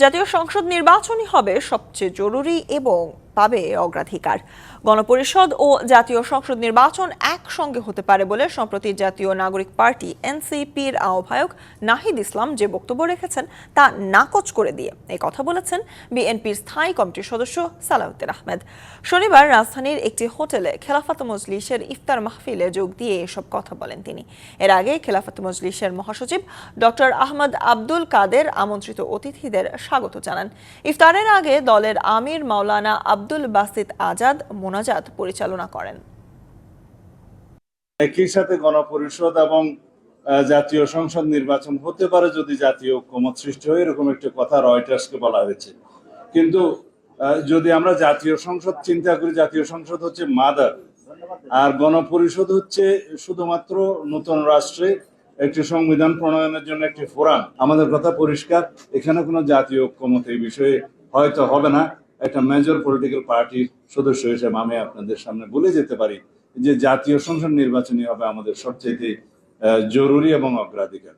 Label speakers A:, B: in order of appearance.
A: জাতীয় সংসদ নির্বাচনই হবে সবচেয়ে জরুরি এবং পাবে অগ্রাধিকার। গণপরিষদ ও জাতীয় সংসদ নির্বাচন একসঙ্গে হতে পারে বলে সম্প্রতি জাতীয় নাগরিক পার্টি এনসিপির আহ্বায়ক নাহিদ ইসলাম যে বক্তব্য রেখেছেন তা নাকচ করে দিয়ে এই কথা বলেছেন বিএনপির স্থায়ী কমিটির সদস্য সালাউদ্দিন আহমেদ। শনিবার রাজধানীর একটি হোটেলে খেলাফত মজলিসের ইফতার মাহফিলে যোগ দিয়ে এসব কথা বলেন তিনি। এর আগে খেলাফত মজলিসের মহাসচিব ডক্টর আহমদ আব্দুল কাদের আমন্ত্রিত অতিথিদের স্বাগত জানান। ইফতারের আগে দলের আমির মাওলানা আব্দুল বাসিত আজাদ মোনাজাত পরিচালনা করেন।
B: একই সাথে গণপরিষদ এবং জাতীয় সংসদ নির্বাচন হতে পারে যদি জাতীয় ঐক্যমত সৃষ্টি হয়, এরকম একটা কথা রয়টার্সকে বলা হয়েছে। কিন্তু যদি আমরা জাতীয় সংসদ চিন্তা করি, জাতীয় সংসদ হচ্ছে মাদার, আর গণপরিষদ হচ্ছে শুধুমাত্র নতুন রাষ্ট্রে একটি সংবিধান প্রণয়নের জন্য একটি ফোরাম। আমাদের কথা পরিষ্কার, এখানে কোনো জাতীয় ঐক্যমত এই বিষয়ে হয়তো হবে না। একটা মেজর পলিটিক্যাল পার্টির সদস্য হিসেবে আমি আপনাদের সামনে বলে যেতে পারি যে জাতীয় সংসদ নির্বাচনী হবে আমাদের সবচেয়ে জরুরি এবং অগ্রাধিকার।